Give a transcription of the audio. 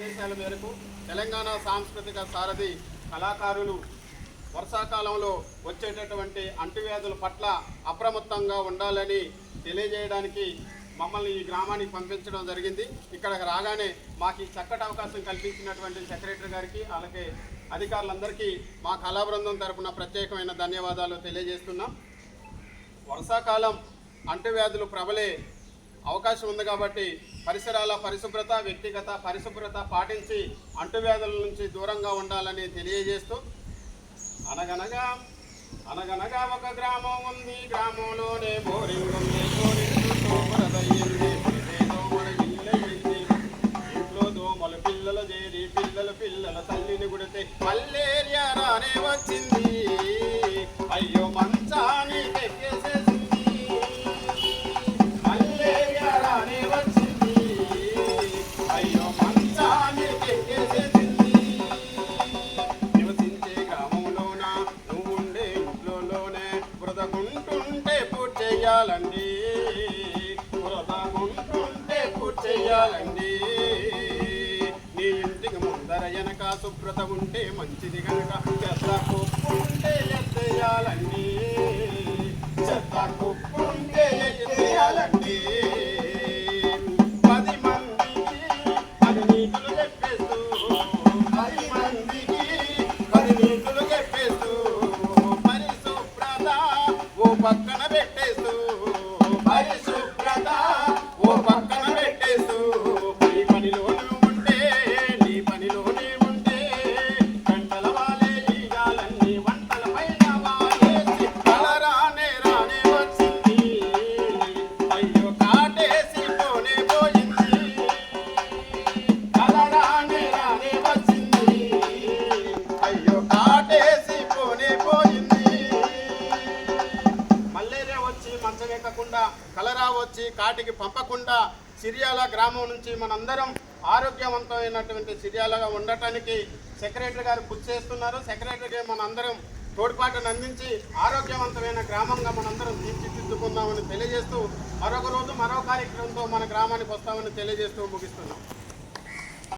ఆదేశాల మేరకు తెలంగాణ సాంస్కృతిక సారథి కళాకారులు వర్షాకాలంలో వచ్చేటటువంటి అంటువ్యాధుల పట్ల అప్రమత్తంగా ఉండాలని తెలియజేయడానికి మమ్మల్ని ఈ గ్రామానికి పంపించడం జరిగింది. ఇక్కడికి రాగానే మాకు ఈ చక్కటి అవకాశం కల్పించినటువంటి సెక్రటరీ గారికి అలాగే అధికారులందరికీ మా కళా బృందం తరపున ప్రత్యేకమైన ధన్యవాదాలు తెలియజేస్తున్నాం. వర్షాకాలం అంటువ్యాధులు ప్రబలే అవకాశం ఉంది కాబట్టి పరిసరాల పరిశుభ్రత వ్యక్తిగత పరిశుభ్రత పాటించి అంటువ్యాధుల నుంచి దూరంగా ఉండాలని తెలియజేస్తూ అనగనగా అనగనగా ఒక గ్రామం ఉంది. గ్రామంలోనే బోరింగ్ ఉంది. ఇంట్లో దోమలు పిల్లలు చేరి పిల్లలు పిల్లల తల్లిని గుడితే మళ్ళీ చేయాలండి. బురదకుంటుంటే పూర్తి చేయాలండి. నీ ఇంటికి ముందర వెనక శుభ్రత ఉంటే మంచిది కనుక చెత్త కుప్పుంటే ఎత్తేయాలండి. చెత్త కుప్పుంటే ఎత్తేయాలండి. పది మందికి పది నీతులు చెప్పేస్తూ పది మందికి పది నీతులు చెప్పేస్తూ పరిశుభ్రత ఓ పక్కన ఎక్కకుండా కలరా వచ్చి కాటికి పంపకుండా సిరియాల గ్రామం నుంచి మనందరం ఆరోగ్యవంతమైనటువంటి సిరియాలగా ఉండటానికి సెక్రటరీ గారు కృషి చేస్తున్నారు. సెక్రటరీకి మనందరం తోడ్పాటును అందించి ఆరోగ్యవంతమైన గ్రామంగా మనందరం తీర్చిదిద్దుకుందామని తెలియజేస్తూ మరొక రోజు మరో కార్యక్రమంతో మన గ్రామానికి వస్తామని తెలియజేస్తూ ముగిస్తున్నాం.